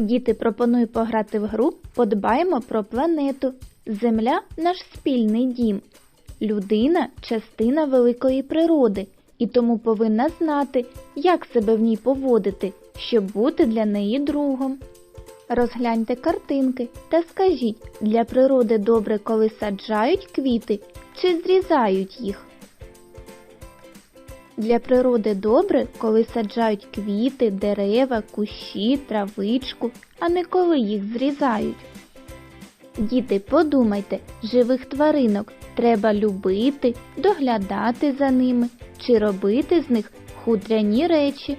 Діти, пропоную пограти в гру Подбаємо про планету. Земля наш спільний дім. Людина частина великої природи і тому повинна знати, як себе в ній поводити, щоб бути для неї другом. Розгляньте картинки та скажіть, для природи добре, коли саджають квіти чи зрізають їх. Для природи добре, коли саджають квіти, дерева, кущі, травичку, а не коли їх зрізають. Діти, подумайте, живих тваринок треба любити, доглядати за ними чи робити з них хутряні речі.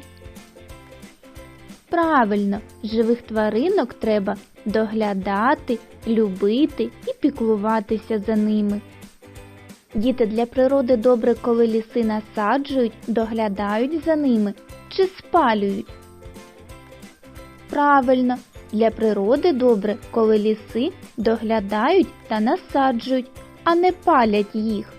Правильно, живих тваринок треба доглядати, любити і піклуватися за ними. Діти для природи добре, коли ліси насаджують, доглядають за ними чи спалюють. Правильно, для природи добре, коли ліси доглядають та насаджують, а не палять їх.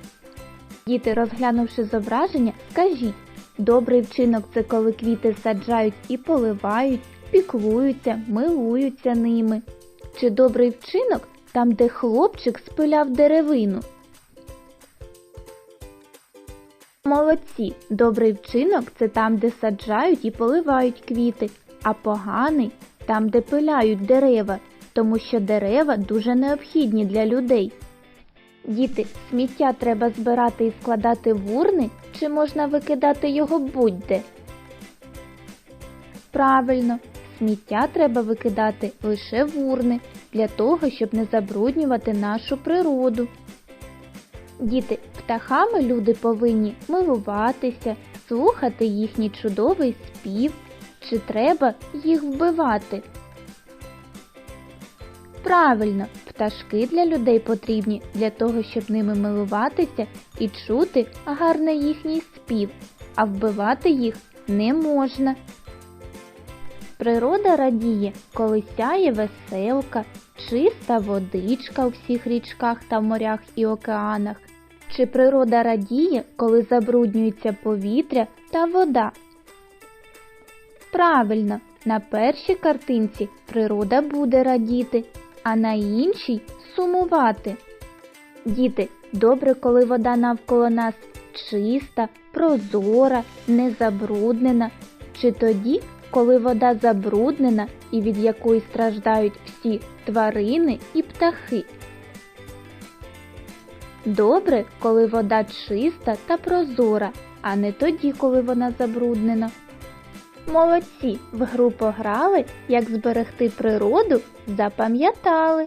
Діти, розглянувши зображення, скажіть, добрий вчинок це коли квіти саджають і поливають, піклуються, милуються ними. Чи добрий вчинок там, де хлопчик спиляв деревину? Молодці, добрий вчинок це там, де саджають і поливають квіти, а поганий там, де пиляють дерева, тому що дерева дуже необхідні для людей. Діти, сміття треба збирати і складати в урни, чи можна викидати його будь-де? Правильно, сміття треба викидати лише в урни, для того, щоб не забруднювати нашу природу. Діти, птахами люди повинні милуватися, слухати їхній чудовий спів, чи треба їх вбивати. Правильно, пташки для людей потрібні для того, щоб ними милуватися і чути гарний їхній спів, а вбивати їх не можна. Природа радіє, коли сяє веселка, чиста водичка у всіх річках та морях і океанах. Чи природа радіє, коли забруднюється повітря та вода? Правильно, на першій картинці природа буде радіти, а на іншій сумувати. Діти, добре, коли вода навколо нас чиста, прозора, не забруднена, чи тоді, коли вода забруднена і від якої страждають всі тварини і птахи. Добре, коли вода чиста та прозора, а не тоді, коли вона забруднена. Молодці, в гру пограли, як зберегти природу, запам'ятали.